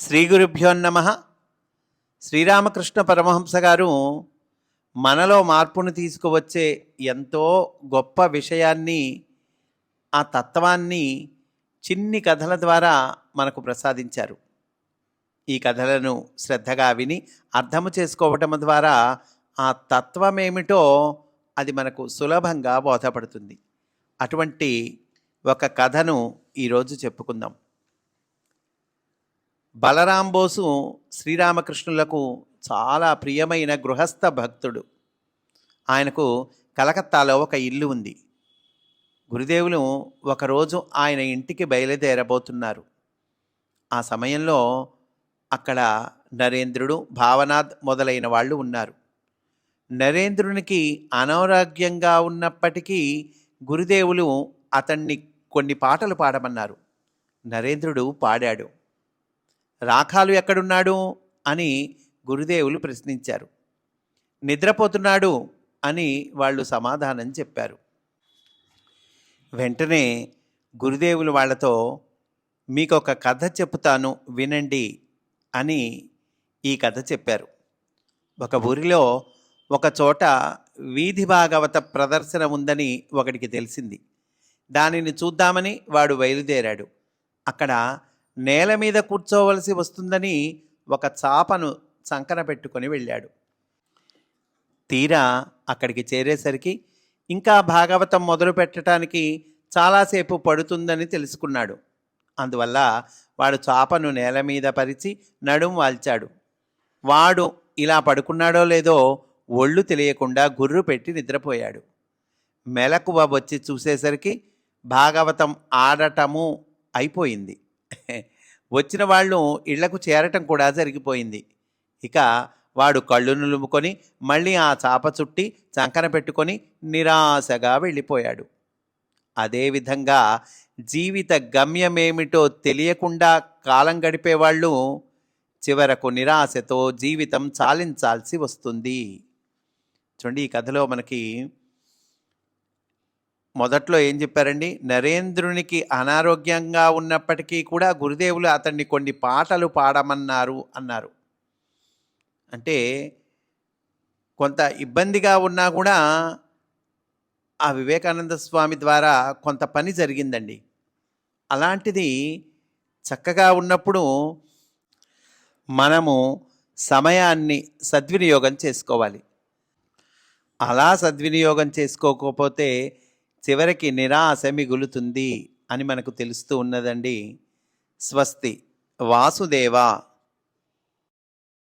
శ్రీ గురుభ్యో నమ. శ్రీరామకృష్ణ పరమహంస గారు మనలో మార్పును తీసుకువచ్చే ఎంతో గొప్ప విషయాన్ని ఆ తత్వాన్ని చిన్ని కథల ద్వారా మనకు ప్రసాదించారు. ఈ కథలను శ్రద్ధగా విని అర్థము చేసుకోవటం ద్వారా ఆ తత్వమేమిటో అది మనకు సులభంగా బోధపడుతుంది. అటువంటి ఒక కథను ఈరోజు చెప్పుకుందాం. బలరాంబోసు శ్రీరామకృష్ణులకు చాలా ప్రియమైన గృహస్థ భక్తుడు. ఆయనకు కలకత్తాలో ఒక ఇల్లు ఉంది. గురుదేవులు ఒకరోజు ఆయన ఇంటికి బయలుదేరబోతున్నారు. ఆ సమయంలో అక్కడ నరేంద్రుడు భావనాథ్ మొదలైన వాళ్ళు ఉన్నారు. నరేంద్రునికి అనారోగ్యంగా ఉన్నప్పటికీ గురుదేవులు అతన్ని కొన్ని పాటలు పాడమన్నారు. నరేంద్రుడు పాడాడు. రాఖాలు ఎక్కడున్నాడు అని గురుదేవులు ప్రశ్నించారు. నిద్రపోతున్నాడు అని వాళ్ళు సమాధానం చెప్పారు. వెంటనే గురుదేవులు వాళ్ళతో మీకు ఒక కథ చెప్తాను వినండి అని ఈ కథ చెప్పారు. ఒక ఊరిలో ఒక చోట వీధి భాగవత ప్రదర్శన ఉందని ఒకడికి తెలిసింది. దానిని చూద్దామని వాడు బయలుదేరాడు. అక్కడ నేల మీద కూర్చోవలసి వస్తుందని ఒక చాపను సంకన పెట్టుకొని వెళ్ళాడు. తీరా అక్కడికి చేరేసరికి ఇంకా భాగవతం మొదలు పెట్టడానికి చాలాసేపు పడుతుందని తెలుసుకున్నాడు. అందువల్ల వాడు చాపను నేల మీద పరిచి నడుం వాల్చాడు. వాడు ఇలా పడుకున్నాడో లేదో ఒళ్ళు తెలియకుండా గుర్రు పెట్టి నిద్రపోయాడు. మెలకువ వచ్చి చూసేసరికి భాగవతం ఆడటము అయిపోయింది. వచ్చిన వాళ్ళు ఇళ్ళకు చేరటం కూడా జరిగిపోయింది. ఇక వాడు కళ్ళు నులుముకొని మళ్ళీ ఆ చాప చుట్టి చంకన పెట్టుకొని నిరాశగా వెళ్ళిపోయాడు. అదేవిధంగా జీవిత గమ్యమేమిటో తెలియకుండా కాలం గడిపేవాళ్ళు చివరకు నిరాశతో జీవితం చాలించాల్సి వస్తుంది. చూడండి ఈ కథలో మనకి మొదట్లో ఏం చెప్పారండి? నరేంద్రునికి అనారోగ్యంగా ఉన్నప్పటికీ కూడా గురుదేవులు అతన్ని కొన్ని పాటలు పాడమన్నారు అన్నారు. అంటే కొంత ఇబ్బందిగా ఉన్నా కూడా ఆ వివేకానంద స్వామి ద్వారా కొంత పని జరిగిందండి. అలాంటిది చక్కగా ఉన్నప్పుడు మనము సమయాన్ని సద్వినియోగం చేసుకోవాలి. అలా సద్వినియోగం చేసుకోకపోతే చివరికి నిరాశ మిగులుతుంది అని మనకు తెలుస్తూ ఉన్నదండి. స్వస్తి. వాసుదేవ.